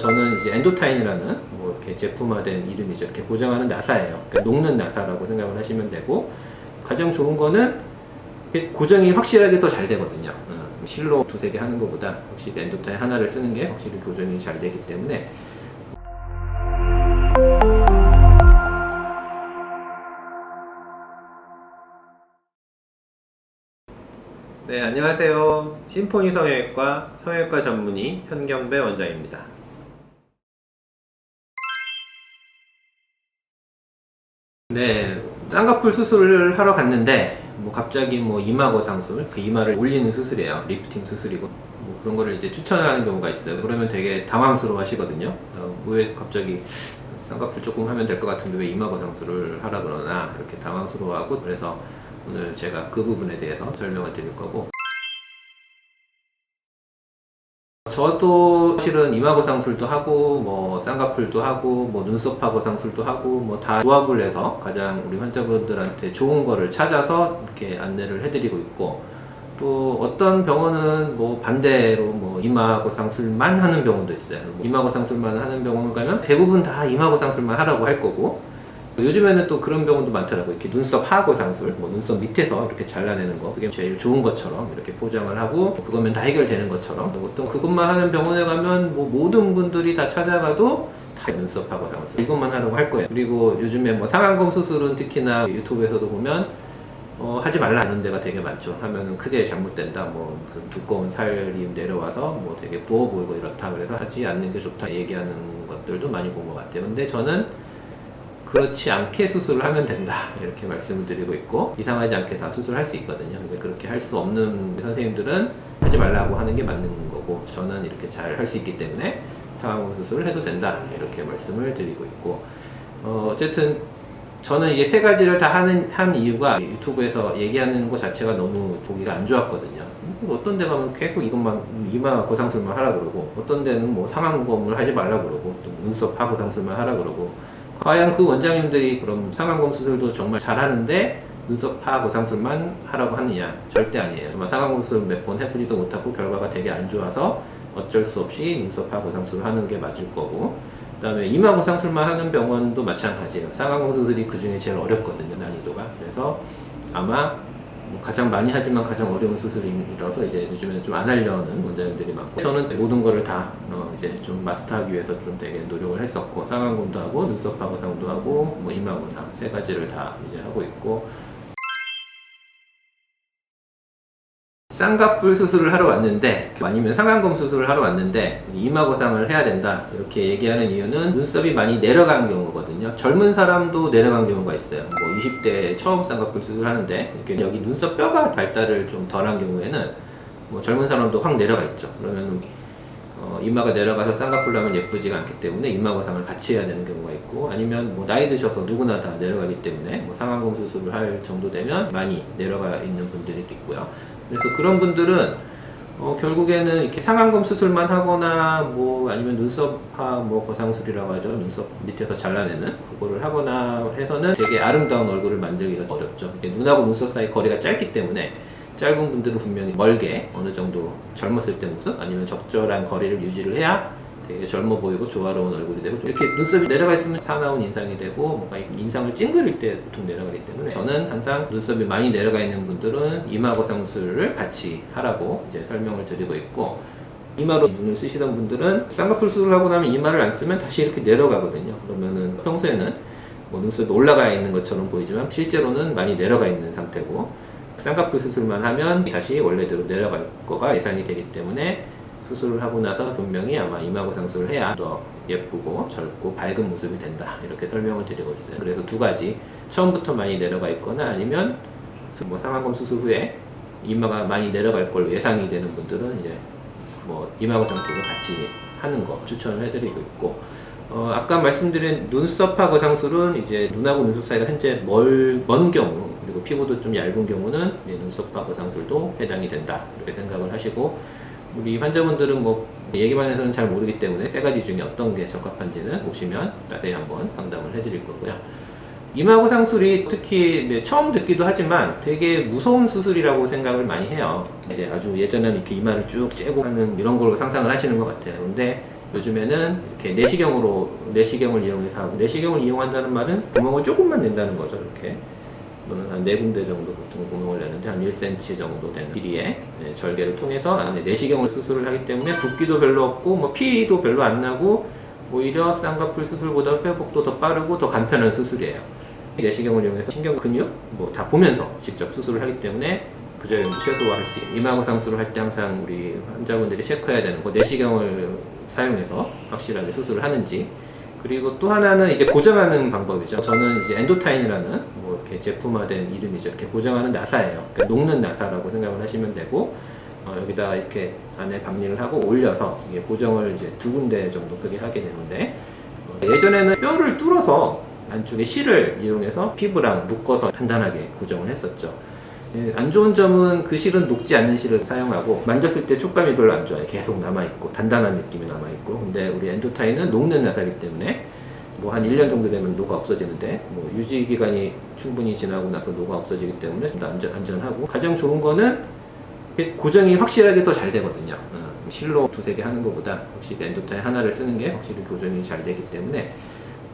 저는 이제 엔도타인이라는 뭐 이렇게 제품화된 이름이죠. 이렇게 고정하는 나사예요. 그러니까 녹는 나사라고 생각을 하시면 되고 가장 좋은 거는 고정이 확실하게 더 잘 되거든요. 어, 실로 두세 개 하는 것보다 확실히 엔도타인 하나를 쓰는 게 확실히 고정이 잘 되기 때문에 네, 안녕하세요. 심포니 성형외과 성형외과 전문의 현경배 원장입니다. 네, 쌍꺼풀 수술을 하러 갔는데 뭐 갑자기 뭐 이마 거상술, 그 이마를 올리는 수술이에요. 리프팅 수술이고 뭐 그런 거를 이제 추천하는 경우가 있어요. 그러면 되게 당황스러워 하시거든요. 어, 왜 갑자기 쌍꺼풀 조금 하면 될 것 같은데 왜 이마 거상술을 하라 그러나 이렇게 당황스러워하고 그래서 오늘 제가 그 부분에 대해서 설명을 드릴 거고 저도 실은 이마거상술도 하고 뭐 쌍꺼풀도 하고 뭐 눈썹하고 상술도 하고 뭐 다 조합을 해서 가장 우리 환자분들한테 좋은 거를 찾아서 이렇게 안내를 해드리고 있고 또 어떤 병원은 뭐 반대로 뭐 이마거상술만 하는 병원도 있어요. 뭐 이마거상술만 하는 병원 가면 대부분 다 이마거상술만 하라고 할 거고 요즘에는 또 그런 병원도 많더라고요. 이렇게 눈썹 하고 상술, 뭐 눈썹 밑에서 이렇게 잘라내는 거, 그게 제일 좋은 것처럼 이렇게 포장을 하고 그거면 다 해결되는 것처럼 어떤 그것만 하는 병원에 가면 뭐 모든 분들이 다 찾아가도 다 눈썹하고 상술 이것만 하라고 할 거예요. 그리고 요즘에 뭐 상안검 수술은 특히나 유튜브에서도 보면 어, 하지 말라는 데가 되게 많죠. 하면은 크게 잘못된다. 뭐 무슨 두꺼운 살이 내려와서 뭐 되게 부어 보이고 이렇다. 그래서 하지 않는 게 좋다 얘기하는 것들도 많이 본 것 같아요. 근데 저는 그렇지 않게 수술을 하면 된다 이렇게 말씀을 드리고 있고 이상하지 않게 다 수술할 수 있거든요. 근데 그렇게 할 수 없는 선생님들은 하지 말라고 하는 게 맞는 거고 저는 이렇게 잘 할 수 있기 때문에 상황 수술을 해도 된다 이렇게 말씀을 드리고 있고 어, 어쨌든 저는 이게 세 가지를 다 하는 한 이유가 유튜브에서 얘기하는 것 자체가 너무 보기가 안 좋았거든요. 음, 어떤 데 가면 계속 이것만 이마 고상술만 하라 그러고 어떤 데는 뭐 상안검을 하지 말라 그러고 또 눈썹 하고 상술만 하라 그러고 과연 그 원장님들이 그럼 상안검 수술도 정말 잘하는데 눈썹 파 고 상술만 하라고 하느냐 절대 아니에요. 정말 상안검 수술 몇 번 해보지도 못하고 결과가 되게 안 좋아서 어쩔 수 없이 눈썹 파 고 상술을 하는 게 맞을 거고 그다음에 이마 고상술만 하는 병원도 마찬가지예요. 상안검 수술이 그 중에 제일 어렵거든요 난이도가. 그래서 아마 뭐 가장 많이 하지만 가장 어려운 수술이라서 이제 요즘에는 좀 안 하려는 원장님들이 많고 저는 모든 거를 다 어, 이제 좀 마스터하기 위해서 좀 되게 노력을 했었고 상안검도 하고 눈썹 파고상도 하고 뭐 이마고상 세 가지를 다 이제 하고 있고 쌍꺼풀 수술을 하러 왔는데 아니면 상안검 수술을 하러 왔는데 이마고상을 해야 된다 이렇게 얘기하는 이유는 눈썹이 많이 내려간 경우거든요. 젊은 사람도 내려간 경우가 있어요. 뭐 20대 처음 쌍꺼풀 수술을 하는데 이렇게 여기 눈썹 뼈가 발달을 좀 덜한 경우에는 뭐 젊은 사람도 확 내려가 있죠. 그러면 어, 이마가 내려가서 쌍꺼풀 나면 예쁘지가 않기 때문에 이마거상을 같이 해야 되는 경우가 있고 아니면 뭐 나이 드셔서 누구나 다 내려가기 때문에 뭐 상안검 수술을 할 정도 되면 많이 내려가 있는 분들이 있고요. 그래서 그런 분들은 어, 결국에는 이렇게 상안검 수술만 하거나 뭐 아니면 눈썹파 뭐 거상술이라고 하죠. 눈썹 밑에서 잘라내는 그거를 하거나 해서는 되게 아름다운 얼굴을 만들기가 어렵죠. 눈하고 눈썹 사이 거리가 짧기 때문에 짧은 분들은 분명히 멀게 어느 정도 젊었을 때 모습 아니면 적절한 거리를 유지를 해야 되게 젊어 보이고 조화로운 얼굴이 되고 이렇게 눈썹이 내려가 있으면 사나운 인상이 되고 뭔가 인상을 찡그릴 때 보통 내려가기 때문에 저는 항상 눈썹이 많이 내려가 있는 분들은 이마거상술을 같이 하라고 이제 설명을 드리고 있고 이마로 눈을 쓰시던 분들은 쌍꺼풀 수술을 하고 나면 이마를 안 쓰면 다시 이렇게 내려가거든요. 그러면은 평소에는 뭐 눈썹이 올라가 있는 것처럼 보이지만 실제로는 많이 내려가 있는 상태고 쌍꺼풀 수술만 하면 다시 원래대로 내려갈 거가 예상이 되기 때문에 수술을 하고 나서 분명히 아마 이마고상술을 해야 더 예쁘고 젊고 밝은 모습이 된다. 이렇게 설명을 드리고 있어요. 그래서 두 가지. 처음부터 많이 내려가 있거나 아니면 뭐 상안검 수술 후에 이마가 많이 내려갈 걸 예상이 되는 분들은 이제 뭐 이마고상술을 같이 하는 거 추천을 해드리고 있고. 어, 아까 말씀드린 눈썹하고 상술은 이제 눈하고 눈썹 사이가 현재 멀, 먼 경우 그리고 피부도 좀 얇은 경우는 눈썹하고 상술도 해당이 된다. 이렇게 생각을 하시고 우리 환자분들은 뭐 얘기만 해서는 잘 모르기 때문에 세 가지 중에 어떤 게 적합한지는 오시면 자세히 한번 상담을 해드릴 거고요. 이마고 상술이 특히 네, 처음 듣기도 하지만 되게 무서운 수술이라고 생각을 많이 해요. 이제 아주 예전에는 이렇게 이마를 쭉 째고 하는 이런 걸로 상상을 하시는 것 같아요. 근데 요즘에는 이렇게 내시경으로 내시경을 이용해서 하고 내시경을 이용한다는 말은 구멍을 조금만 낸다는 거죠. 이렇게 또는 한 네 군데 정도 보통 구멍을 내는데 한 1cm 정도 되는 길이의 네, 절개를 통해서 내시경을 수술을 하기 때문에 붓기도 별로 없고 뭐 피도 별로 안 나고 오히려 쌍꺼풀 수술보다 회복도 더 빠르고 더 간편한 수술이에요. 내시경을 이용해서 신경 근육 뭐 다 보면서 직접 수술을 하기 때문에 부작용도 최소화할 수 있는 이마고 상수를 할때 항상 우리 환자분들이 체크해야 되는 거 내시경을 사용해서 확실하게 수술을 하는지 그리고 또 하나는 이제 고정하는 방법이죠. 저는 이제 엔도타인이라는 뭐 이렇게 제품화된 이름이죠. 이렇게 고정하는 나사예요. 그러니까 녹는 나사라고 생각을 하시면 되고 어, 여기다 이렇게 안에 박리를 하고 올려서 이게 고정을 이제 두 군데 정도 크게 하게 되는데 어, 예전에는 뼈를 뚫어서 안쪽에 실을 이용해서 피부랑 묶어서 단단하게 고정을 했었죠. 예, 안 좋은 점은 그 실은 녹지 않는 실을 사용하고 만졌을 때 촉감이 별로 안 좋아요. 계속 남아있고 단단한 느낌이 남아있고 근데 우리 엔도타인은 녹는 나사이기 때문에 뭐 한 1년 정도 되면 녹아 없어지는데 뭐 유지 기간이 충분히 지나고 나서 녹아 없어지기 때문에 좀 더 안전, 안전하고 가장 좋은 거는 고정이 확실하게 더 잘 되거든요. 어, 실로 두세 개 하는 것보다 확실히 엔도타인 하나를 쓰는 게 확실히 고정이 잘 되기 때문에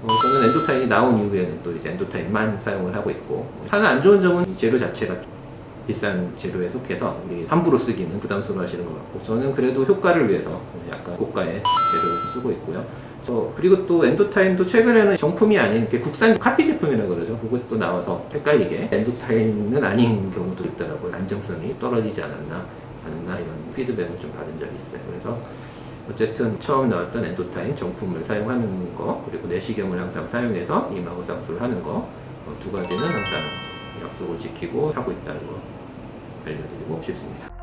어, 저는 엔도타인이 나온 이후에는 또 이제 엔도타인만 사용을 하고 있고 하나 안 좋은 점은 이 재료 자체가 비싼 재료에 속해서 우리 함부로 쓰기는 부담스러워 하시는 것 같고 저는 그래도 효과를 위해서 약간 고가의 재료를 쓰고 있고요. 저 그리고 또 엔도타인도 최근에는 정품이 아닌 이렇게 국산 카피 제품이라고 그러죠. 그것도 나와서 헷갈리게 엔도타인은 아닌 경우도 있더라고요. 안정성이 떨어지지 않았나 않나 이런 피드백을 좀 받은 적이 있어요. 그래서 어쨌든 처음 나왔던 엔도타인 정품을 사용하는 거 그리고 내시경을 항상 사용해서 이마고 상수를 하는 거 두 가지는 항상 약속을 지키고 하고 있다는 거 알려드리고 싶습니다.